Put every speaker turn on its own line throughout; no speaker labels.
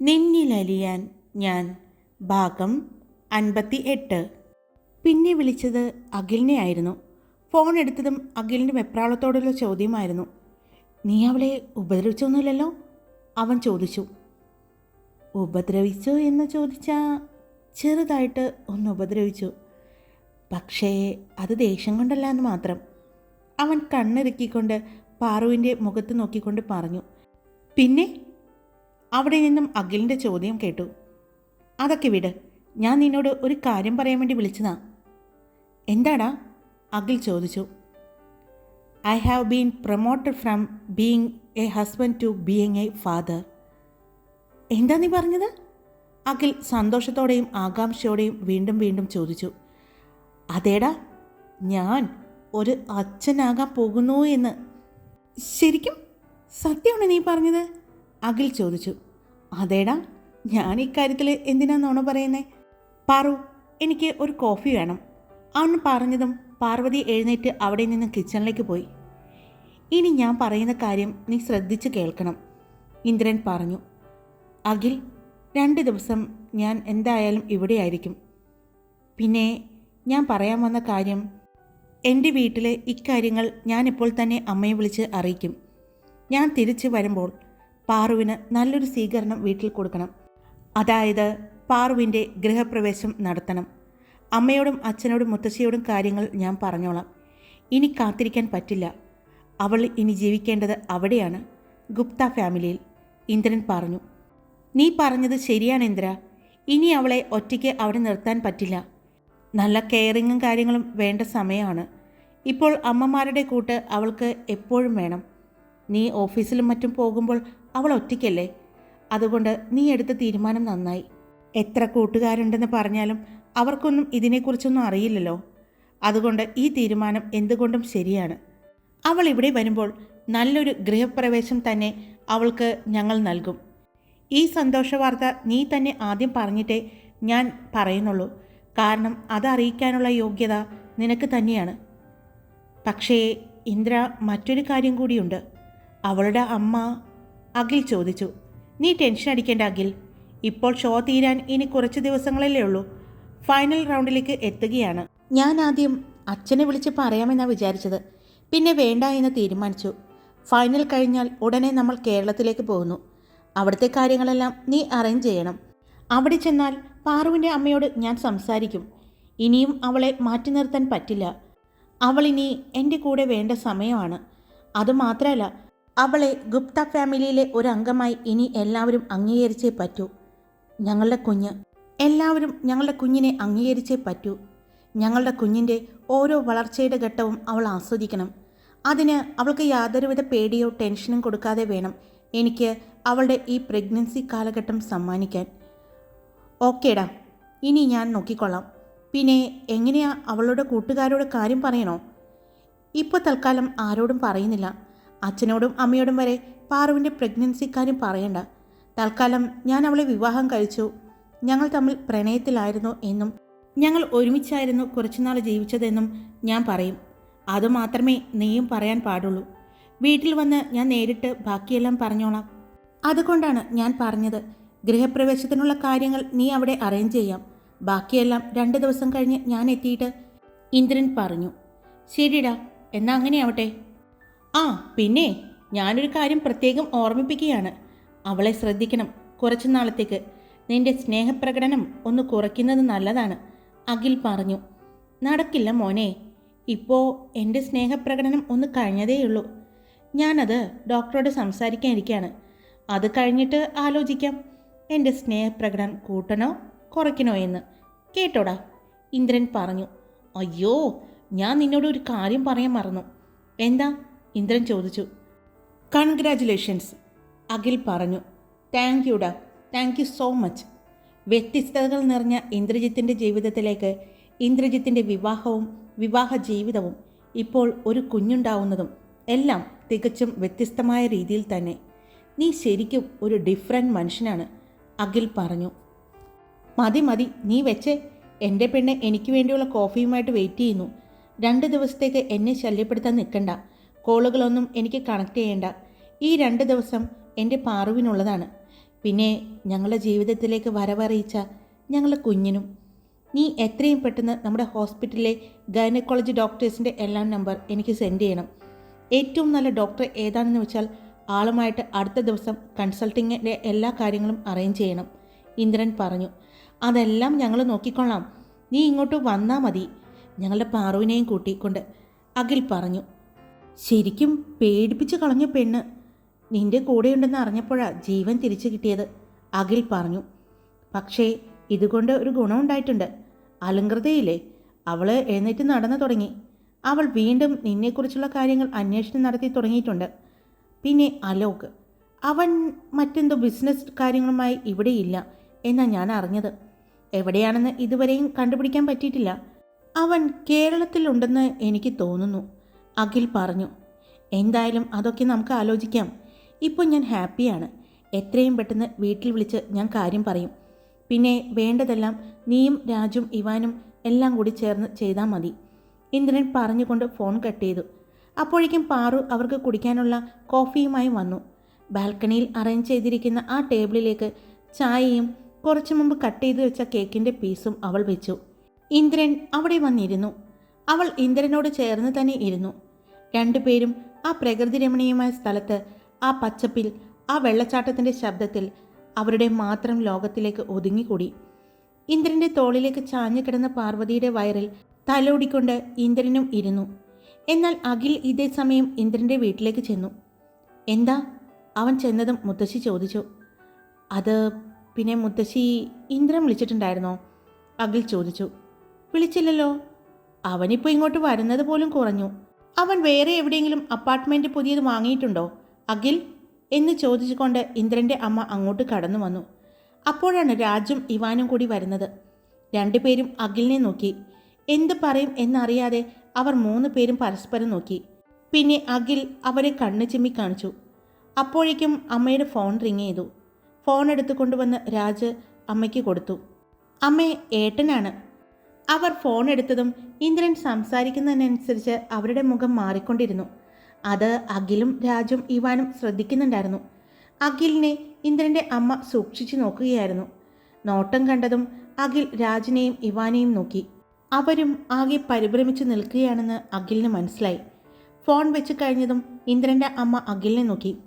നിന്നിലലിയാൻ ഞാൻ. ഭാഗം അൻപത്തി എട്ട് പിന്നെ വിളിച്ചത് അഖിലിനെ ആയിരുന്നു. ഫോൺ എടുത്തതും അഖിലിന്റെ വെപ്രാളത്തോടുള്ള ചോദ്യമായിരുന്നു. നീ അവളെ ഉപദ്രവിച്ചൊന്നുമില്ലല്ലോ? അവൻ ചോദിച്ചു. ഉപദ്രവിച്ചു എന്ന് ചോദിച്ചാൽ ചെറുതായിട്ട് ഒന്ന് ഉപദ്രവിച്ചു. പക്ഷേ അത് ദേഷ്യം കൊണ്ടല്ല എന്ന് മാത്രം. അവൻ കണ്ണിറുക്കിക്കൊണ്ട് പാറുവിന്റെ മുഖത്ത് നോക്കിക്കൊണ്ട് പറഞ്ഞു. പിന്നെ? അവിടെ നിന്നും അഖിലിന്റെ ചോദ്യം കേട്ടു. അതൊക്കെ വിട്. ഞാൻ നിന്നോട് ഒരു കാര്യം പറയാൻ വേണ്ടി വിളിച്ചതാ. എന്താടാ? അഖിൽ ചോദിച്ചു. I have been promoted from being a husband to being a father എന്താ നീ പറഞ്ഞത്? അഖിൽ സന്തോഷത്തോടെയും ആകാംക്ഷയോടെയും വീണ്ടും വീണ്ടും ചോദിച്ചു. അതേടാ ഞാൻ ഒരു അച്ഛനാകാൻ പോകുന്നു എന്ന്. ശരിക്കും? സത്യമാണ് നീ പറഞ്ഞത്? അഖിൽ ചോദിച്ചു അതേടാ ഞാൻ ഇക്കാര്യത്തിൽ എന്തിനാ നോണ പറയുന്നേ? പാറു എനിക്ക് ഒരു കോഫി വേണം. അവൻ പറഞ്ഞതും പാർവതി എഴുന്നേറ്റ് അവിടെ നിന്ന് കിച്ചണിലേക്ക് പോയി. ഇനി ഞാൻ പറയുന്ന കാര്യം നീ ശ്രദ്ധിച്ച് കേൾക്കണം ഇന്ദ്രൻ പറഞ്ഞു. അഖിൽ രണ്ട് ദിവസം ഞാൻ എന്തായാലും ഇവിടെയായിരിക്കും. പിന്നെ ഞാൻ പറയാൻ വന്ന കാര്യം എന്റെ വീട്ടിലെ ഇക്കാര്യങ്ങൾ ഞാനിപ്പോൾ തന്നെ അമ്മയെ വിളിച്ച് അറിയിക്കും. ഞാൻ തിരിച്ചു വരുമ്പോൾ പാറുവിന് നല്ലൊരു സ്വീകരണം വീട്ടിൽ കൊടുക്കണം. അതായത് പാറുവിന്റെ ഗൃഹപ്രവേശം നടത്തണം. അമ്മയോടും അച്ഛനോടും മുത്തശ്ശിയോടും കാര്യങ്ങൾ ഞാൻ പറഞ്ഞോളാം. ഇനി കാത്തിരിക്കാൻ പറ്റില്ല. അവൾ ഇനി ജീവിക്കേണ്ടത് അവിടെയാണ്. ഗുപ്ത ഫാമിലിയിൽ. ഇന്ദ്രൻ പറഞ്ഞു നീ പറഞ്ഞത് ശരിയാണ് ഇന്ദ്ര. ഇനി അവളെ ഒറ്റയ്ക്ക് അവിടെ നിർത്താൻ പറ്റില്ല. നല്ല കെയറിങ്ങും കാര്യങ്ങളും വേണ്ട സമയമാണ്. ഇപ്പോൾ അമ്മമാരുടെ കൂട്ട് അവൾക്ക് എപ്പോഴും വേണം. നീ ഓഫീസിലും മറ്റും പോകുമ്പോൾ അവൾ ഒറ്റയ്ക്കല്ലേ? അതുകൊണ്ട് നീ എടുത്ത തീരുമാനം നന്നായി. എത്ര കൂട്ടുകാരുണ്ടെന്ന് പറഞ്ഞാലും അവർക്കൊന്നും ഇതിനെക്കുറിച്ചൊന്നും അറിയില്ലല്ലോ. അതുകൊണ്ട് ഈ തീരുമാനം എന്തുകൊണ്ടും ശരിയാണ്. അവൾ ഇവിടെ വരുമ്പോൾ നല്ലൊരു ഗൃഹപ്രവേശം തന്നെ അവൾക്ക് ഞങ്ങൾ നൽകും. ഈ സന്തോഷ വാർത്ത നീ തന്നെ ആദ്യം പറഞ്ഞിട്ടേ ഞാൻ പറയുന്നുള്ളൂ. കാരണം അതറിയിക്കാനുള്ള യോഗ്യത നിനക്ക് തന്നെയാണ്. പക്ഷേ ഇന്ദ്ര മറ്റൊരു കാര്യം കൂടിയുണ്ട്. അവളുടെ അമ്മ അഖിൽ ചോദിച്ചു നീ ടെൻഷൻ അടിക്കേണ്ട അഖിൽ. ഇപ്പോൾ ഷോ തീരാൻ ഇനി കുറച്ച് ദിവസങ്ങളല്ലേ ഉള്ളൂ. ഫൈനൽ റൗണ്ടിലേക്ക് എത്തുകയാണ്. ഞാൻ ആദ്യം അച്ഛനെ വിളിച്ച് പറയാമെന്നാണ് വിചാരിച്ചത്. പിന്നെ വേണ്ട എന്ന് തീരുമാനിച്ചു. ഫൈനൽ കഴിഞ്ഞാൽ ഉടനെ നമ്മൾ കേരളത്തിലേക്ക് പോകുന്നു. അവിടുത്തെ കാര്യങ്ങളെല്ലാം നീ അറേഞ്ച് ചെയ്യണം. അവിടെ ചെന്നാൽ പാറുവിന്റെ അമ്മയോട് ഞാൻ സംസാരിക്കും. ഇനിയും അവളെ മാറ്റി നിർത്താൻ പറ്റില്ല. അവളിനി എന്റെ കൂടെ വേണ്ട സമയമാണ്. അതുമാത്രമല്ല അവളെ ഗുപ്ത ഫാമിലിയിലെ ഒരു അംഗമായി ഇനി എല്ലാവരും അംഗീകരിച്ചേ പറ്റൂ. ഞങ്ങളുടെ കുഞ്ഞ്. എല്ലാവരും ഞങ്ങളുടെ കുഞ്ഞിനെ അംഗീകരിച്ചേ പറ്റൂ. ഞങ്ങളുടെ കുഞ്ഞിന്റെ ഓരോ വളർച്ചയുടെ ഘട്ടവും അവൾ ആസ്വദിക്കണം. അതിന് അവൾക്ക് യാതൊരുവിധ പേടിയോ ടെൻഷനും കൊടുക്കാതെ വേണം എനിക്ക് അവളുടെ ഈ പ്രഗ്നൻസി കാലഘട്ടം സമ്മാനിക്കാൻ. ഓക്കേടാ ഇനി ഞാൻ നോക്കിക്കൊള്ളാം. പിന്നെ എങ്ങനെയാ അവളുടെ കൂട്ടുകാരോട് കാര്യം പറയണോ? ഇപ്പോൾ തൽക്കാലം ആരോടും പറയുന്നില്ല. അച്ഛനോടും അമ്മയോടും വരെ പാറുവിന്റെ പ്രഗ്നൻസി കാര്യം പറയണ്ട. തൽക്കാലം ഞാൻ അവളെ വിവാഹം കഴിച്ചു. ഞങ്ങൾ തമ്മിൽ പ്രണയത്തിലായിരുന്നു എന്നും ഞങ്ങൾ ഒരുമിച്ചായിരുന്നു കുറച്ചുനാൾ ജീവിച്ചതെന്നും ഞാൻ പറയും. അതുമാത്രമേ നീയും പറയാൻ പാടുള്ളൂ. വീട്ടിൽ വന്ന് ഞാൻ നേരിട്ട് ബാക്കിയെല്ലാം പറഞ്ഞോളാം. അതുകൊണ്ടാണ് ഞാൻ പറഞ്ഞത് ഗൃഹപ്രവേശത്തിനുള്ള കാര്യങ്ങൾ നീ അവിടെ അറേഞ്ച് ചെയ്യാം. ബാക്കിയെല്ലാം രണ്ട് ദിവസം കഴിഞ്ഞ് ഞാൻ എത്തിയിട്ട് ഇന്ദ്രൻ പറഞ്ഞു ശരിടാ എന്നാ അങ്ങനെയാവട്ടെ. ആ പിന്നെ ഞാനൊരു കാര്യം പ്രത്യേകം ഓർമ്മിപ്പിക്കുകയാണ്. അവളെ ശ്രദ്ധിക്കണം കുറച്ചു നാളത്തേക്ക്. നിന്റെ സ്നേഹപ്രകടനം ഒന്ന് കുറയ്ക്കുന്നത് നല്ലതാണ് അഖിൽ പറഞ്ഞു. നടക്കില്ല മോനെ ഇപ്പോൾ എന്റെ സ്നേഹപ്രകടനം ഒന്ന് കഴിഞ്ഞതേയുള്ളൂ. ഞാനത് ഡോക്ടറോട് സംസാരിക്കാനിരിക്കുകയാണ് അത് കഴിഞ്ഞിട്ട് ആലോചിക്കാം. എന്റെ സ്നേഹപ്രകടനം കൂട്ടണോ കുറയ്ക്കണോ എന്ന്. കേട്ടോടാ ഇന്ദ്രൻ പറഞ്ഞു. അയ്യോ ഞാൻ നിന്നോട് ഒരു കാര്യം പറയാൻ മറന്നു. എന്താ? ഇന്ദ്രൻ ചോദിച്ചു കൺഗ്രാറ്റുലേഷൻസ് അഖിൽ പറഞ്ഞു താങ്ക് യു ഡാ. താങ്ക് യു സോ മച്ച് വ്യത്യസ്തതകൾ നിറഞ്ഞ ഇന്ദ്രജിത്തിന്റെ ജീവിതത്തിലേക്ക് ഇന്ദ്രജിത്തിന്റെ വിവാഹവും വിവാഹ ജീവിതവും ഇപ്പോൾ ഒരു കുഞ്ഞുണ്ടാവുന്നതും എല്ലാം തികച്ചും വ്യത്യസ്തമായ രീതിയിൽ തന്നെ. നീ ശരിക്കും ഒരു ഡിഫറെന്റ് മനുഷ്യനാണ് അഖിൽ പറഞ്ഞു. മതി മതി. നീ വെച്ചേ. എന്റെ പെണ്ണ് എനിക്ക് വേണ്ടിയുള്ള കോഫിയുമായിട്ട് വെയിറ്റ് ചെയ്യുന്നു. രണ്ട് ദിവസത്തേക്ക് എന്നെ ശല്യപ്പെടുത്താൻ നിൽക്കണ്ട. കോളുകളൊന്നും എനിക്ക് കണക്ട് ചെയ്യേണ്ട. ഈ രണ്ട് ദിവസം എന്റെ പാറുവിനുള്ളതാണ്. പിന്നെ ഞങ്ങളുടെ ജീവിതത്തിലേക്ക് വരവറിയിച്ച ഞങ്ങളുടെ കുഞ്ഞിനും. നീ എത്രയും പെട്ടെന്ന് നമ്മുടെ ഹോസ്പിറ്റലിലെ ഗൈനക്കോളജി ഡോക്ടേഴ്സിന്റെ എല്ലാ നമ്പർ എനിക്ക് സെൻഡ് ചെയ്യണം. ഏറ്റവും നല്ല ഡോക്ടർ ഏതാണെന്ന് വെച്ചാൽ ആളുമായിട്ട് അടുത്ത ദിവസം കൺസൾട്ടിങ്ങിന്റെ എല്ലാ കാര്യങ്ങളും അറേഞ്ച് ചെയ്യണം. ഇന്ദ്രൻ പറഞ്ഞു. അതെല്ലാം ഞങ്ങൾ നോക്കിക്കൊള്ളാം. നീ ഇങ്ങോട്ട് വന്നാൽ മതി. ഞങ്ങളുടെ പാറുവിനെയും കൂട്ടിക്കൊണ്ട് അഖിൽ പറഞ്ഞു. ശരിക്കും പേടിപ്പിച്ച് കളഞ്ഞ പെണ്ണ്. നിന്റെ കൂടെയുണ്ടെന്ന് അറിഞ്ഞപ്പോഴാ ജീവൻ തിരിച്ചു കിട്ടിയത്. അഖിൽ പറഞ്ഞു പക്ഷേ ഇതുകൊണ്ട് ഒരു ഗുണമുണ്ടായിട്ടുണ്ട് അലങ്കൃതയില്ലേ? അവൾ എഴുന്നേറ്റ് നടന്നു തുടങ്ങി. അവൾ വീണ്ടും നിന്നെക്കുറിച്ചുള്ള കാര്യങ്ങൾ അന്വേഷണം നടത്തി തുടങ്ങിയിട്ടുണ്ട്. പിന്നെ അലോക് അവൻ മറ്റെന്തോ ബിസിനസ് കാര്യങ്ങളുമായി ഇവിടെയില്ല എന്നാണ് ഞാൻ അറിഞ്ഞത്. എവിടെയാണെന്ന് ഇതുവരെയും കണ്ടുപിടിക്കാൻ പറ്റിയിട്ടില്ല. അവൻ കേരളത്തിലുണ്ടെന്ന് എനിക്ക് തോന്നുന്നു. അഖിൽ പറഞ്ഞു എന്തായാലും അതൊക്കെ നമുക്ക് ആലോചിക്കാം. ഇപ്പോൾ ഞാൻ ഹാപ്പിയാണ്. എത്രയും പെട്ടെന്ന് വീട്ടിൽ വിളിച്ച് ഞാൻ കാര്യം പറയും. പിന്നെ വേണ്ടതെല്ലാം നീയും രാജും ഇവാനും എല്ലാം കൂടി ചേർന്ന് ചെയ്താൽ മതി. ഇന്ദ്രൻ പറഞ്ഞുകൊണ്ട് ഫോൺ കട്ട് ചെയ്തു. അപ്പോഴേക്കും പാറു അവർക്ക് കുടിക്കാനുള്ള കോഫിയുമായി വന്നു. ബാൽക്കണിയിൽ അറേഞ്ച് ചെയ്തിരിക്കുന്ന ആ ടേബിളിലേക്ക് ചായയും കുറച്ചു മുമ്പ് കട്ട് ചെയ്ത് വെച്ച കേക്കിന്റെ പീസും അവൾ വെച്ചു. ഇന്ദ്രൻ അവിടെ വന്നിരുന്നു. അവൾ ഇന്ദ്രനോട് ചേർന്ന് തന്നെ ഇരുന്നു. രണ്ടുപേരും ആ പ്രകൃതി രമണീയമായ സ്ഥലത്ത് ആ പച്ചപ്പിൽ ആ വെള്ളച്ചാട്ടത്തിന്റെ ശബ്ദത്തിൽ അവരുടെ മാത്രം ലോകത്തിലേക്ക് ഒതുങ്ങിക്കൂടി. ഇന്ദ്രന്റെ തോളിലേക്ക് ചാഞ്ഞു കിടന്ന പാർവതിയുടെ വയറിൽ തലോടിക്കൊണ്ട് ഇന്ദ്രനും ഇരുന്നു. എന്നാൽ അഖിൽ ഇതേ സമയം ഇന്ദ്രന്റെ വീട്ടിലേക്ക് ചെന്നു. എന്താ? അവൻ ചെന്നതും മുത്തശ്ശി ചോദിച്ചു. അത് പിന്നെ മുത്തശ്ശി ഇന്ദ്രൻ വിളിച്ചിട്ടുണ്ടായിരുന്നോ? അഖിൽ ചോദിച്ചു. വിളിച്ചില്ലല്ലോ. അവനിപ്പോൾ ഇങ്ങോട്ട് വരുന്നത് പോലും കുറഞ്ഞു. അവൻ വേറെ എവിടെയെങ്കിലും അപ്പാർട്ട്മെന്റ് പുതിയത് വാങ്ങിയിട്ടുണ്ടോ? അഖിൽ എന്ന് ചോദിച്ചുകൊണ്ട് ഇന്ദ്രന്റെ അമ്മ അങ്ങോട്ട് കടന്നു വന്നു. അപ്പോഴാണ് രാജും ഇവാനും കൂടി വരുന്നത്. രണ്ടുപേരും അഖിലിനെ നോക്കി. എന്ത് പറയും എന്നറിയാതെ അവർ മൂന്ന് പേരും പരസ്പരം നോക്കി. പിന്നെ അഖിൽ അവരെ കണ്ണു ചിമ്മി കാണിച്ചു. അപ്പോഴേക്കും അമ്മയുടെ ഫോൺ റിങ് ചെയ്തു. ഫോൺ എടുത്തു കൊണ്ടുവന്ന് രാജ് അമ്മയ്ക്ക് കൊടുത്തു. അമ്മേ ഏട്ടനാണ്. അവർ ഫോൺ എടുത്തതും ഇന്ദ്രൻ സംസാരിക്കുന്നതിനനുസരിച്ച് അവരുടെ മുഖം മാറിക്കൊണ്ടിരുന്നു. അത് അഖിലും രാജും ഇവാനും ശ്രദ്ധിക്കുന്നുണ്ടായിരുന്നു. അഖിലിനെ ഇന്ദ്രന്റെ അമ്മ സൂക്ഷിച്ചു നോക്കുകയായിരുന്നു. നോട്ടം കണ്ടതും അഖിൽ രാജിനെയും ഇവാനെയും നോക്കി. അവരും ആകെ പരിഭ്രമിച്ചു നിൽക്കുകയാണെന്ന് അഖിലിന് മനസ്സിലായി. ഫോൺ വെച്ച് കഴിഞ്ഞതും ഇന്ദ്രന്റെ അമ്മ അഖിലിനെ നോക്കി.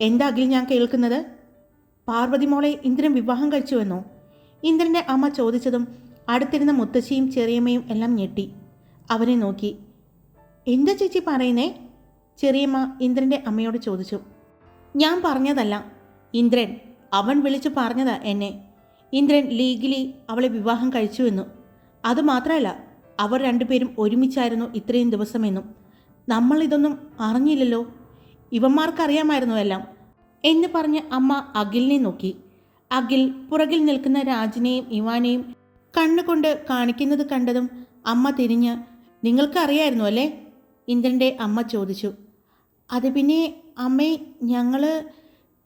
എന്താ അഖിൽ ഞാൻ കേൾക്കുന്നത്? പാർവതി മോളെ ഇന്ദ്രൻ വിവാഹം കഴിച്ചുവെന്നോ? ഇന്ദ്രന്റെ അമ്മ ചോദിച്ചതും അടുത്തിരുന്ന മുത്തശ്ശിയും ചെറിയമ്മയും എല്ലാം ഞെട്ടി. അവനെ നോക്കി. എന്താ ചേച്ചി പറയുന്നേ? ചെറിയമ്മ ഇന്ദ്രന്റെ അമ്മയോട് ചോദിച്ചു. ഞാൻ പറഞ്ഞതല്ല. ഇന്ദ്രൻ അവൻ വിളിച്ചു പറഞ്ഞതാ എന്നെ. ഇന്ദ്രൻ ലീഗലി അവളെ വിവാഹം കഴിച്ചുവെന്നു അതുമാത്രമല്ല അവർ രണ്ടുപേരും ഒരുമിച്ചായിരുന്നു ഇത്രയും ദിവസമെന്നും. നമ്മൾ ഇതൊന്നും അറിഞ്ഞില്ലല്ലോ. ഇവന്മാർക്കറിയാമായിരുന്നു എല്ലാം എന്ന് പറഞ്ഞ് അമ്മ അഖിലിനെ നോക്കി. അഖിൽ പുറകിൽ നിൽക്കുന്ന രാജിനെയും ഇവാനെയും കണ്ണുകൊണ്ട് കാണിക്കുന്നത് കണ്ടതും അമ്മ തിരിഞ്ഞ് നിങ്ങൾക്കറിയായിരുന്നു അല്ലേ? ഇന്ദ്രന്റെ അമ്മ ചോദിച്ചു. അത് പിന്നെ അമ്മേ ഞങ്ങൾ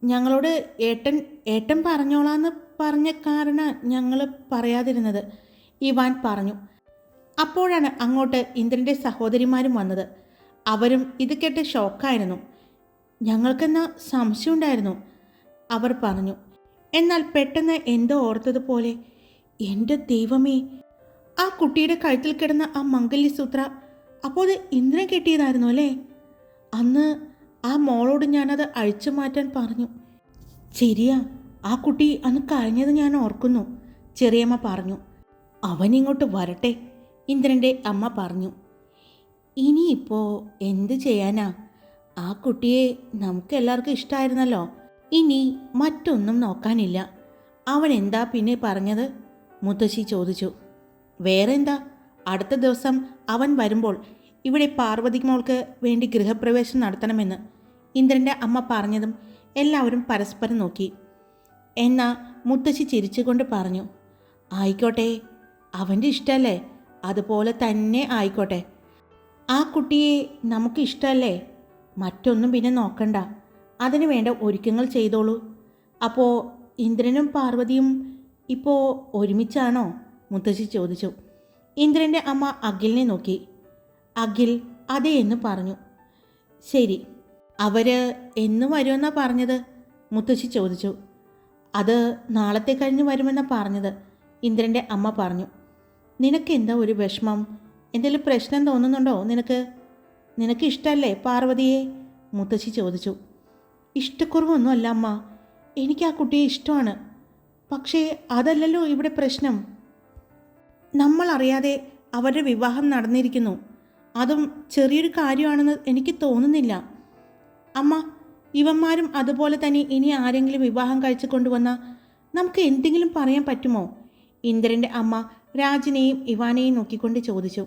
ഞങ്ങളോട് ഏട്ടൻ ഏട്ടൻ പറഞ്ഞോളാന്ന് പറഞ്ഞ കാരണം ഞങ്ങൾ പറയാതിരുന്നത് ഇവാൻ പറഞ്ഞു. അപ്പോഴാണ് അങ്ങോട്ട് ഇന്ദ്രന്റെ സഹോദരിമാരും വന്നത്. അവരും ഇത് കേട്ട് ഷോക്കായിരുന്നു. ഞങ്ങൾക്കെന്നാ സംശയമുണ്ടായിരുന്നു? അവർ പറഞ്ഞു. എന്നാൽ പെട്ടെന്ന് എന്തോ ഓർത്തതുപോലെ എന്റെ ദൈവമേ. ആ കുട്ടിയുടെ കഴുത്തിൽ കിടന്ന ആ മംഗല്യസൂത്ര അപ്പോൾ അത് ഇന്ദ്രൻ കെട്ടിയതായിരുന്നു അല്ലേ? അന്ന് ആ മോളോട് ഞാനത് അഴിച്ചു മാറ്റാൻ പറഞ്ഞു. ശരിയാ ആ കുട്ടി അന്ന് കരഞ്ഞത് ഞാൻ ഓർക്കുന്നു ചെറിയമ്മ പറഞ്ഞു. അവനിങ്ങോട്ട് വരട്ടെ ഇന്ദ്രന്റെ അമ്മ പറഞ്ഞു. ഇനിയിപ്പോൾ എന്ത് ചെയ്യാനാ? ആ കുട്ടിയെ നമുക്ക് എല്ലാവർക്കും ഇഷ്ടമായിരുന്നല്ലോ ഇനി മറ്റൊന്നും നോക്കാനില്ല. അവൻ എന്താ പിന്നെ പറഞ്ഞത്? മുത്തശ്ശി ചോദിച്ചു വേറെന്താ? അടുത്ത ദിവസം അവൻ വരുമ്പോൾ ഇവിടെ പാർവതി മോൾക്ക് വേണ്ടി ഗൃഹപ്രവേശം നടത്തണമെന്ന് ഇന്ദ്രന്റെ അമ്മ പറഞ്ഞതും എല്ലാവരും പരസ്പരം നോക്കി. എന്നാ മുത്തശ്ശി ചിരിച്ചുകൊണ്ട് പറഞ്ഞു ആയിക്കോട്ടെ അവന്റെ ഇഷ്ടമല്ലേ അതുപോലെ തന്നെ ആയിക്കോട്ടെ. ആ കുട്ടിയെ നമുക്ക് ഇഷ്ടമല്ലേ മറ്റൊന്നും പിന്നെ നോക്കണ്ട. അതിനു വേണ്ട ഒരുക്കങ്ങൾ ചെയ്തോളൂ. അപ്പോൾ ഇന്ദ്രനും പാർവതിയും ഇപ്പോൾ ഒരുമിച്ചാണോ? മുത്തശ്ശി ചോദിച്ചു. ഇന്ദ്രന്റെ അമ്മ അഖിലിനെ നോക്കി. അഖിൽ അതെ എന്ന് പറഞ്ഞു. ശരി അവർ എന്ന് വരുമെന്നാ പറഞ്ഞത്? മുത്തശ്ശി ചോദിച്ചു. അത് നാളത്തെ കഴിഞ്ഞ് വരുമെന്നാണ് പറഞ്ഞത് ഇന്ദ്രന്റെ അമ്മ പറഞ്ഞു. നിനക്ക് എന്താ ഒരു വിഷമം? എന്തെങ്കിലും പ്രശ്നം തോന്നുന്നുണ്ടോ നിനക്ക്? നിനക്ക് ഇഷ്ടമല്ലേ പാർവതിയെ? മുത്തശ്ശി ചോദിച്ചു. ഇഷ്ടക്കുറവൊന്നുമല്ല അമ്മ. എനിക്ക് ആ കുട്ടിയെ ഇഷ്ടമാണ്. പക്ഷേ അതല്ലല്ലോ ഇവിടെ പ്രശ്നം. നമ്മൾ അറിയാതെ അവരുടെ വിവാഹം നടന്നിരിക്കുന്നു. അതും ചെറിയൊരു കാര്യമാണെന്ന് എനിക്ക് തോന്നുന്നില്ല. അമ്മ ഇവന്മാരും അതുപോലെ തന്നെ ഇനി ആരെങ്കിലും വിവാഹം കഴിച്ചു കൊണ്ടുവന്നാൽ നമുക്ക് എന്തെങ്കിലും പറയാൻ പറ്റുമോ? ഇന്ദ്രന്റെ അമ്മ രാജിനെയും ഇവാനെയും നോക്കിക്കൊണ്ട് ചോദിച്ചു.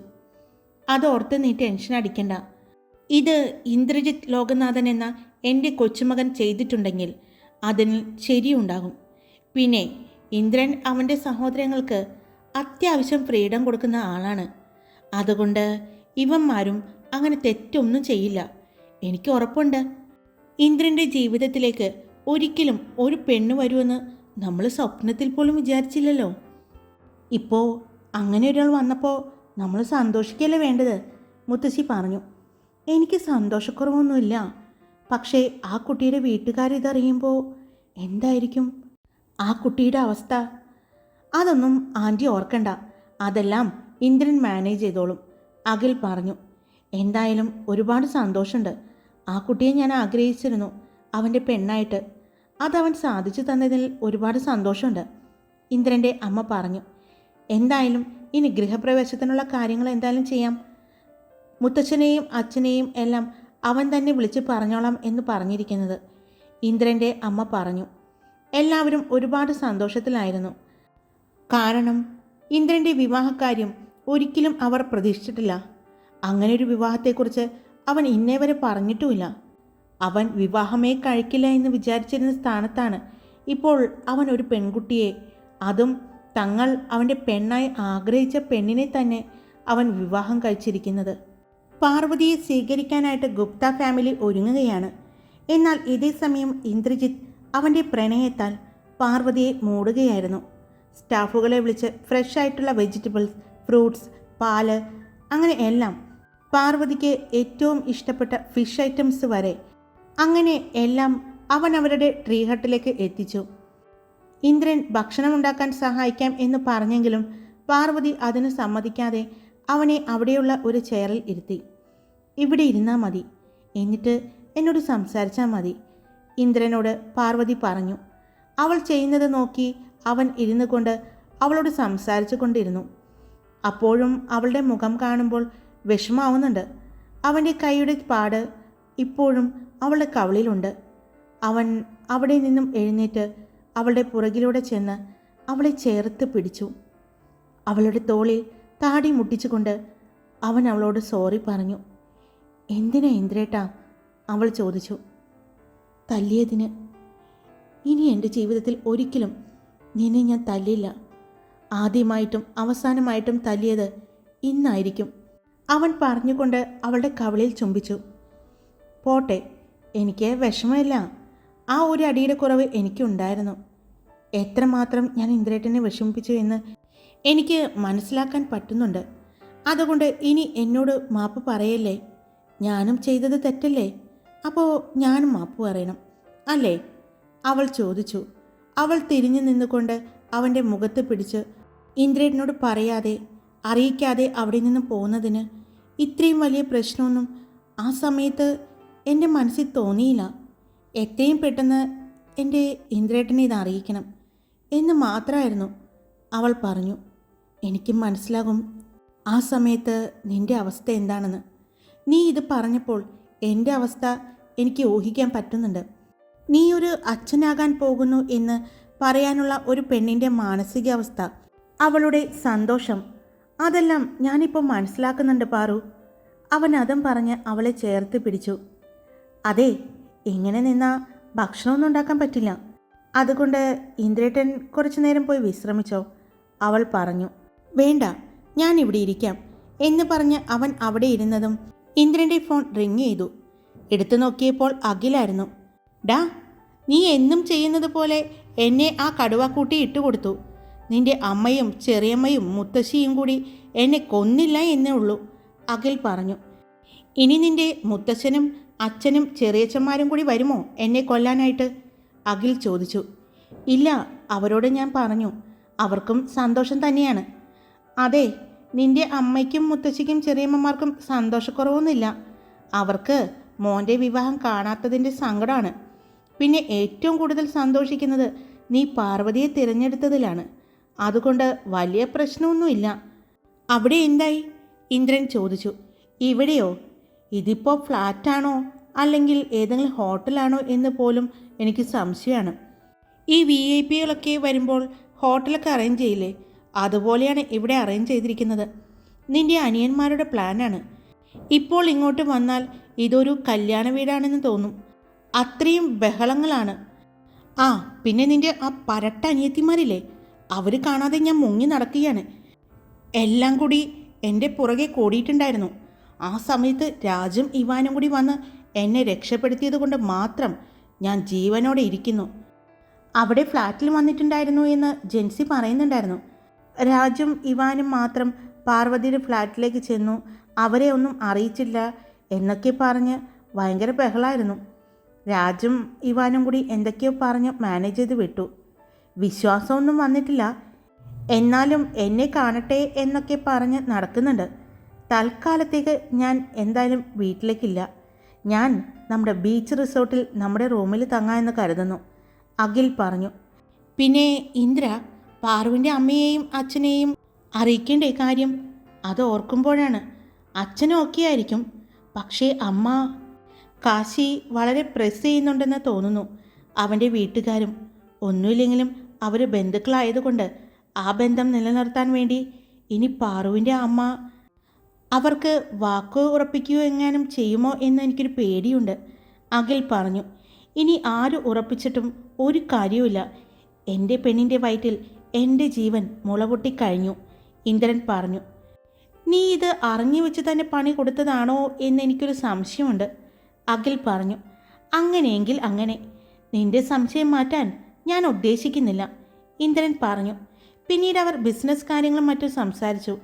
അതോർത്ത് നീ ടെൻഷൻ അടിക്കണ്ട. ഇത് ഇന്ദ്രജിത് ലോകനാഥൻ എന്ന എന്റെ കൊച്ചുമകൻ ചെയ്തിട്ടുണ്ടെങ്കിൽ അതിന് ശരിയുണ്ടാകും. പിന്നെ ഇന്ദ്രൻ അവന്റെ സഹോദരങ്ങൾക്ക് അത്യാവശ്യം ഫ്രീഡം കൊടുക്കുന്ന ആളാണ്. അതുകൊണ്ട് ഇവന്മാരും അങ്ങനെ തെറ്റൊന്നും ചെയ്യില്ല. എനിക്ക് ഉറപ്പുണ്ട്. ഇന്ദ്രന്റെ ജീവിതത്തിലേക്ക് ഒരിക്കലും ഒരു പെണ്ണ് വരുമെന്ന് നമ്മൾ സ്വപ്നത്തിൽ പോലും വിചാരിച്ചില്ലല്ലോ. ഇപ്പോൾ അങ്ങനെ ഒരാൾ വന്നപ്പോൾ നമ്മൾ സന്തോഷിക്കല്ലേ വേണ്ടത്? മുത്തശ്ശി പറഞ്ഞു. എനിക്ക് സന്തോഷക്കുറവൊന്നുമില്ല. പക്ഷേ ആ കുട്ടിയുടെ വീട്ടുകാരിതറിയുമ്പോൾ എന്തായിരിക്കും? ആ കുട്ടിയുടെ അവസ്ഥ? അതൊന്നും ആന്റി ഓർക്കണ്ട. അതെല്ലാം ഇന്ദ്രൻ മാനേജ് ചെയ്തോളും. അഖിൽ പറഞ്ഞു എന്തായാലും ഒരുപാട് സന്തോഷമുണ്ട്. ആ കുട്ടിയെ ഞാൻ ആഗ്രഹിച്ചിരുന്നു. അവന്റെ പെണ്ണായിട്ട്. അതവൻ സാധിച്ചു തന്നതിൽ ഒരുപാട് സന്തോഷമുണ്ട്. ഇന്ദ്രന്റെ അമ്മ പറഞ്ഞു എന്തായാലും ഇനി ഗൃഹപ്രവേശത്തിനുള്ള കാര്യങ്ങൾ എന്തായാലും ചെയ്യാം. മുത്തച്ഛനെയും അച്ഛനെയും എല്ലാം അവൻ തന്നെ വിളിച്ച് പറഞ്ഞോളാം എന്ന് പറഞ്ഞിരിക്കുന്നത്. ഇന്ദ്രന്റെ അമ്മ പറഞ്ഞു എല്ലാവരും ഒരുപാട് സന്തോഷത്തിലായിരുന്നു. കാരണം ഇന്ദ്രന്റെ വിവാഹക്കാര്യം ഒരിക്കലും അവർ പ്രതീക്ഷിച്ചിട്ടില്ല. അങ്ങനെ ഒരു വിവാഹത്തെക്കുറിച്ച് അവൻ ഇന്നേ വരെ പറഞ്ഞിട്ടുമില്ല. അവൻ വിവാഹമേ കഴിക്കില്ല എന്ന് വിചാരിച്ചിരുന്ന സ്ഥാനത്താണ് ഇപ്പോൾ അവൻ ഒരു പെൺകുട്ടിയെ. അതും തങ്ങൾ അവന്റെ പെണ്ണായി ആഗ്രഹിച്ച പെണ്ണിനെ തന്നെ അവൻ വിവാഹം കഴിച്ചിരിക്കുന്നത്. പാർവതിയെ സ്വീകരിക്കാനായിട്ട് ഗുപ്ത ഫാമിലി ഒരുങ്ങുകയാണ്. എന്നാൽ ഇതേ സമയം ഇന്ദ്രജിത്ത് അവന്റെ പ്രണയത്താൽ പാർവതിയെ മൂടുകയായിരുന്നു. സ്റ്റാഫുകളെ വിളിച്ച് ഫ്രഷ് ആയിട്ടുള്ള വെജിറ്റബിൾസ് ഫ്രൂട്ട്സ് പാൽ അങ്ങനെ എല്ലാം പാർവതിക്ക് ഏറ്റവും ഇഷ്ടപ്പെട്ട ഫിഷ് ഐറ്റംസ് വരെ. അങ്ങനെ എല്ലാം അവൻ അവരുടെ ട്രീ ഹട്ടിലേക്ക് എത്തിച്ചു. ഇന്ദ്രൻ ഭക്ഷണം ഉണ്ടാക്കാൻ സഹായിക്കാം എന്ന് പറഞ്ഞെങ്കിലും പാർവതി അതിന് സമ്മതിക്കാതെ അവനെ അവിടെയുള്ള ഒരു ചെയറിൽ ഇരുത്തി. ഇവിടെ ഇരുന്നാൽ മതി. എന്നിട്ട് എന്നോട് സംസാരിച്ചാൽ മതി. ഇന്ദ്രനോട് പാർവതി പറഞ്ഞു അവൾ ചെയ്യുന്നത് നോക്കി അവൻ ഇരുന്നു കൊണ്ട് അവളോട് സംസാരിച്ചു കൊണ്ടിരുന്നു. അപ്പോഴും അവളുടെ മുഖം കാണുമ്പോൾ വിഷമാവുന്നുണ്ട്. അവന്റെ കൈയുടെ പാട് ഇപ്പോഴും അവളുടെ കവളിലുണ്ട്. അവൻ അവിടെ നിന്നും എഴുന്നേറ്റ് അവളുടെ പുറകിലൂടെ ചെന്ന് അവളെ ചേർത്ത് പിടിച്ചു. അവളുടെ തോളിൽ താടി മുട്ടിച്ചുകൊണ്ട് അവൻ അവളോട് സോറി പറഞ്ഞു. എന്തിനാ ഇന്ദ്രേട്ടാ? അവൾ ചോദിച്ചു. തല്ലിയതിന്. ഇനി എന്റെ ജീവിതത്തിൽ ഒരിക്കലും നിന്നെ ഞാൻ തല്ലില്ല. ആദ്യമായിട്ടും അവസാനമായിട്ടും തല്ലിയത് ഇന്നായിരിക്കും. അവൻ പറഞ്ഞുകൊണ്ട് അവളുടെ കവളിൽ ചുംബിച്ചു. പോട്ടെ എനിക്ക് വിഷമമില്ല. ആ ഒരു അടിയുടെ കുറവ് എനിക്കുണ്ടായിരുന്നു. എത്രമാത്രം ഞാൻ ഇന്ദ്രേട്ടനെ വിഷമിപ്പിച്ചു എന്ന് എനിക്ക് മനസ്സിലാക്കാൻ പറ്റുന്നുണ്ട്. അതുകൊണ്ട് ഇനി എന്നോട് മാപ്പ് പറയല്ലേ? ഞാനും ചെയ്തത് തെറ്റല്ലേ? അപ്പോൾ ഞാനും മാപ്പ് പറയണം അല്ലേ? അവൾ ചോദിച്ചു. അവൾ തിരിഞ്ഞു നിന്നുകൊണ്ട് അവന്റെ മുഖത്ത് പിടിച്ച് ഇന്ദ്രേട്ടനോട് പറയാതെ അറിയിക്കാതെ അവിടെ നിന്ന് പോകുന്നതിന് ഇത്രയും വലിയ പ്രശ്നമൊന്നും ആ സമയത്ത് എന്റെ മനസ്സിൽ തോന്നിയില്ല. എത്രയും പെട്ടെന്ന് എന്റെ ഇന്ദ്രേട്ടനെ ഇത് അറിയിക്കണം എന്ന് മാത്രമായിരുന്നു അവൾ പറഞ്ഞു. എനിക്ക് മനസ്സിലാകും ആ സമയത്ത് നിന്റെ അവസ്ഥ എന്താണെന്ന്. നീ ഇത് പറഞ്ഞപ്പോൾ എന്റെ അവസ്ഥ എനിക്ക് ഊഹിക്കാൻ പറ്റുന്നുണ്ട്. നീ ഒരു അച്ഛനാകാൻ പോകുന്നു എന്ന് പറയാനുള്ള ഒരു പെണ്ണിന്റെ മാനസികാവസ്ഥ അവളുടെ സന്തോഷം അതെല്ലാം ഞാനിപ്പോൾ മനസ്സിലാക്കുന്നുണ്ട് പാറു. അവൻ അതും പറഞ്ഞ് അവളെ ചേർത്ത് പിടിച്ചു. അതെ എങ്ങനെ നിന്നാ ഭക്ഷണമൊന്നും ഉണ്ടാക്കാൻ പറ്റില്ല. അതുകൊണ്ട് ഇന്ദ്രേട്ടൻ കുറച്ചു നേരം പോയി വിശ്രമിച്ചോ അവൾ പറഞ്ഞു. വേണ്ട ഞാൻ ഇവിടെ ഇരിക്കാം എന്ന് പറഞ്ഞ് അവൻ അവിടെ ഇരുന്നതും ഇന്ദ്രന്റെ ഫോൺ റിങ് ചെയ്തു. എടുത്തു നോക്കിയപ്പോൾ അഖിലായിരുന്നു. ഡാ നീ എന്നും ചെയ്യുന്നത് പോലെ എന്നെ ആ കടുവാക്കൂട്ടി ഇട്ടുകൊടുത്തു നിന്റെ അമ്മയും ചെറിയമ്മയും മുത്തശ്ശിയും കൂടി എന്നെ കൊന്നില്ല എന്നേ ഉള്ളൂ അഖിൽ പറഞ്ഞു. ഇനി നിന്റെ മുത്തശ്ശനും അച്ഛനും ചെറിയച്ഛന്മാരും കൂടി വരുമോ എന്നെ കൊല്ലാനായിട്ട്? അഖിൽ ചോദിച്ചു. ഇല്ല അവരോട് ഞാൻ പറഞ്ഞു. അവർക്കും സന്തോഷം തന്നെയാണ്. അതെ നിന്റെ അമ്മയ്ക്കും മുത്തശ്ശിക്കും ചെറിയമ്മമാർക്കും സന്തോഷക്കുറവൊന്നുമില്ല. അവർക്ക് മോന്റെ വിവാഹം കാണാത്തതിന്റെ സങ്കടമാണ് പിന്നെ ഏറ്റവും കൂടുതൽ സന്തോഷിക്കുന്നത് നീ പാർവതിയെ തിരഞ്ഞെടുത്തതിലാണ്. അതുകൊണ്ട് വലിയ പ്രശ്നമൊന്നുമില്ല. അവിടെ എന്തായി? ഇന്ദ്രൻ ചോദിച്ചു. ഇവിടെയോ? ഇതിപ്പോൾ ഫ്ലാറ്റാണോ? അല്ലെങ്കിൽ ഏതെങ്കിലും ഹോട്ടലാണോ എന്ന് പോലും എനിക്ക് സംശയമാണ്. ഈ വി ഐ പികളൊക്കെ വരുമ്പോൾ ഹോട്ടലൊക്കെ അറേഞ്ച് ചെയ്യില്ലേ? അതുപോലെയാണ് ഇവിടെ അറേഞ്ച് ചെയ്തിരിക്കുന്നത്. നിന്റെ അനിയന്മാരുടെ പ്ലാനാണ് ഇപ്പോൾ ഇങ്ങോട്ട് വന്നാൽ ഇതൊരു കല്യാണ വീടാണെന്ന് തോന്നും. അത്രയും ബഹളങ്ങളാണ്. ആ പിന്നെ നിന്റെ ആ പരട്ട അനിയത്തിമാരില്ലേ? അവർ കാണാതെ ഞാൻ മുങ്ങി നടക്കുകയാണ്. എല്ലാം കൂടി എന്റെ പുറകെ കൂടിയിട്ടുണ്ടായിരുന്നു. ആ സമയത്ത് രാജും ഇവാനും കൂടി വന്ന് എന്നെ രക്ഷപ്പെടുത്തിയത് കൊണ്ട് മാത്രം ഞാൻ ജീവനോടെ ഇരിക്കുന്നു. അവിടെ ഫ്ലാറ്റിൽ വന്നിട്ടുണ്ടായിരുന്നു എന്ന് ജെൻസി പറയുന്നുണ്ടായിരുന്നു. രാജും ഇവാനും മാത്രം പാർവതിയുടെ ഫ്ലാറ്റിലേക്ക് ചെന്നു. അവരെ ഒന്നും അറിയിച്ചില്ല. എന്നൊക്കെ പറഞ്ഞ് ഭയങ്കര ബഹളായിരുന്നു. രാജും ഇവാനും കൂടി എന്തൊക്കെയോ പറഞ്ഞ് മാനേജ് ചെയ്ത് വിട്ടു. വിശ്വാസമൊന്നും വന്നിട്ടില്ല. എന്നാലും എന്നെ കാണട്ടെ എന്നൊക്കെ പറഞ്ഞ് നടക്കുന്നുണ്ട്. തൽക്കാലത്തേക്ക് ഞാൻ എന്തായാലും വീട്ടിലേക്കില്ല. ഞാൻ നമ്മുടെ ബീച്ച് റിസോർട്ടിൽ നമ്മുടെ റൂമിൽ തങ്ങാമെന്ന് കരുതുന്നു. അഖിൽ പറഞ്ഞു. പിന്നെ ഇന്ദ്ര പാറുവിന്റെ അമ്മയെയും അച്ഛനെയും അറിയിക്കേണ്ട കാര്യം അത് ഓർക്കുമ്പോഴാണ്. അച്ഛനും ഒക്കെ ആയിരിക്കും. പക്ഷേ അമ്മ കാശി വളരെ പ്രസ് ചെയ്യുന്നുണ്ടെന്ന് തോന്നുന്നു. അവന്റെ വീട്ടുകാരും ഒന്നുമില്ലെങ്കിലും അവർ ബന്ധുക്കളായതുകൊണ്ട് ആ ബന്ധം നിലനിർത്താൻ വേണ്ടി ഇനി പാറുവിന്റെ അമ്മ അവർക്ക് വാക്ക് ഉറപ്പിക്കുകയോ എങ്ങാനും ചെയ്യുമോ എന്ന് എനിക്കൊരു പേടിയുണ്ട്. അഖിൽ പറഞ്ഞു ഇനി ആര് ഉറപ്പിച്ചിട്ടും ഒരു കാര്യവുമില്ല. എന്റെ പെണ്ണിന്റെ വയറ്റിൽ എന്റെ ജീവൻ മുളപൊട്ടിക്കഴിഞ്ഞു. ഇന്ദ്രൻ പറഞ്ഞു നീ ഇത് അറിഞ്ഞു വെച്ച് തന്നെ പണി കൊടുത്തതാണോ എന്ന് എനിക്കൊരു സംശയമുണ്ട് അഖിൽ പറഞ്ഞു. അങ്ങനെയെങ്കിൽ അങ്ങനെ. നിന്റെ സംശയം മാറ്റാൻ ഞാൻ ഉദ്ദേശിക്കുന്നില്ല ഇന്ദ്രൻ പറഞ്ഞു. പിന്നീട് അവർ ബിസിനസ് കാര്യങ്ങളും മറ്റും സംസാരിച്ചു.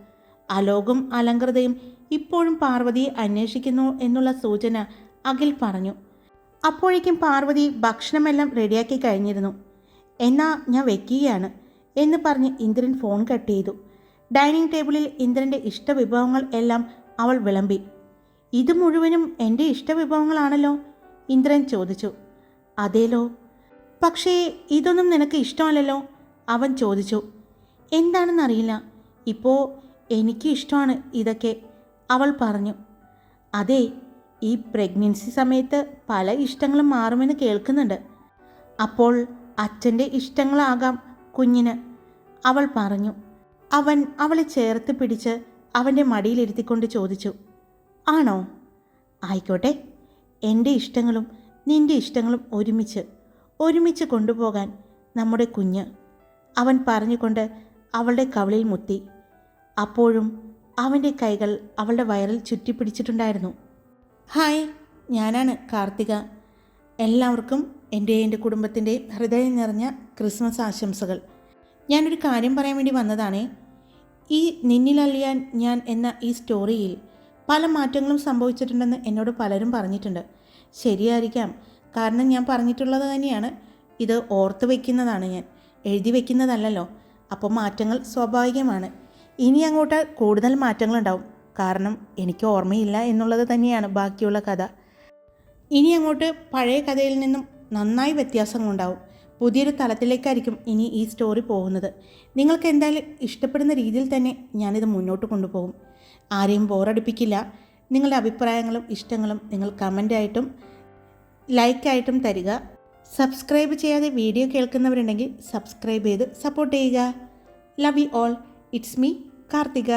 അലോകും അലങ്കൃതയും ഇപ്പോഴും പാർവതിയെ അന്വേഷിക്കുന്നു എന്നുള്ള സൂചന അഖിൽ പറഞ്ഞു. അപ്പോഴേക്കും പാർവതി ഭക്ഷണമെല്ലാം റെഡിയാക്കി കഴിഞ്ഞിരുന്നു. എന്നാ ഞാൻ വെക്കുകയാണ് എന്ന് പറഞ്ഞ് ഇന്ദ്രൻ ഫോൺ കട്ട് ചെയ്തു. ഡൈനിങ് ടേബിളിൽ ഇന്ദ്രന്റെ ഇഷ്ടവിഭവങ്ങൾ എല്ലാം അവൾ വിളമ്പി. ഇത് മുഴുവനും എന്റെ ഇഷ്ടവിഭവങ്ങളാണല്ലോ? ഇന്ദ്രൻ ചോദിച്ചു. അതേലോ. പക്ഷേ ഇതൊന്നും നിനക്ക് ഇഷ്ടമല്ലല്ലോ? അവൻ ചോദിച്ചു. എന്താണെന്നറിയില്ല. ഇപ്പോൾ എനിക്ക് ഇഷ്ടമാണ് ഇതൊക്കെ അവൾ പറഞ്ഞു. അതെ ഈ പ്രഗ്നൻസി സമയത്ത് പല ഇഷ്ടങ്ങളും മാറുമെന്ന് കേൾക്കുന്നുണ്ട്. അപ്പോൾ അച്ഛന്റെ ഇഷ്ടങ്ങളാകാം കുഞ്ഞിന്. അവൾ പറഞ്ഞു അവൻ അവളെ ചേർത്ത് പിടിച്ച് അവന്റെ മടിയിലിരുത്തിക്കൊണ്ട് ചോദിച്ചു ആണോ? ആയിക്കോട്ടെ എന്റെ ഇഷ്ടങ്ങളും നിന്റെ ഇഷ്ടങ്ങളും ഒരുമിച്ച് ഒരുമിച്ച് കൊണ്ടുപോകാൻ നമ്മുടെ കുഞ്ഞ് അവൻ പറഞ്ഞുകൊണ്ട് അവളുടെ കവളിൽ മുത്തി. അപ്പോഴും അവന്റെ കൈകൾ അവളുടെ വയറിൽ ചുറ്റിപ്പിടിച്ചിട്ടുണ്ടായിരുന്നു. ഹായ് ഞാനാണ് കാർത്തിക. എല്ലാവർക്കും എന്റെ എന്റെ കുടുംബത്തിന്റെ ഹൃദയം നിറഞ്ഞ ക്രിസ്മസ് ആശംസകൾ. ഞാനൊരു കാര്യം പറയാൻ വേണ്ടി വന്നതാണ്. ഈ നിന്നിലലിയാൻ ഞാൻ എന്ന ഈ സ്റ്റോറിയിൽ പല മാറ്റങ്ങളും സംഭവിച്ചിട്ടുണ്ടെന്ന് എന്നോട് പലരും പറഞ്ഞിട്ടുണ്ട്. ശരിയായിരിക്കാം. കാരണം ഞാൻ പറഞ്ഞിട്ടുള്ളത് തന്നെയാണ്. ഇത് ഓർത്ത് വയ്ക്കുന്നതാണ് ഞാൻ. എഴുതി വയ്ക്കുന്നതല്ലല്ലോ അപ്പോൾ മാറ്റങ്ങൾ സ്വാഭാവികമാണ്. ഇനി അങ്ങോട്ട് കൂടുതൽ മാറ്റങ്ങളുണ്ടാവും. കാരണം എനിക്ക് ഓർമ്മയില്ല എന്നുള്ളത് തന്നെയാണ് ബാക്കിയുള്ള കഥ. ഇനി അങ്ങോട്ട് പഴയ കഥയിൽ നിന്നും നന്നായി വ്യത്യാസങ്ങളുണ്ടാവും. പുതിയൊരു തലത്തിലേക്കായിരിക്കും ഇനി ഈ സ്റ്റോറി പോകുന്നത്. നിങ്ങൾക്ക് എന്തായാലും ഇഷ്ടപ്പെടുന്ന രീതിയിൽ തന്നെ ഞാനിത് മുന്നോട്ട് കൊണ്ടുപോകും. ആരെയും ബോറടിപ്പിക്കില്ല. നിങ്ങളുടെ അഭിപ്രായങ്ങളും ഇഷ്ടങ്ങളും നിങ്ങൾ കമന്റായിട്ടും ലൈക്കായിട്ടും തരിക. സബ്സ്ക്രൈബ് ചെയ്യാതെ വീഡിയോ കേൾക്കുന്നവരുണ്ടെങ്കിൽ സബ്സ്ക്രൈബ് ചെയ്ത് സപ്പോർട്ട് ചെയ്യുക. Love you all it's me Karthika.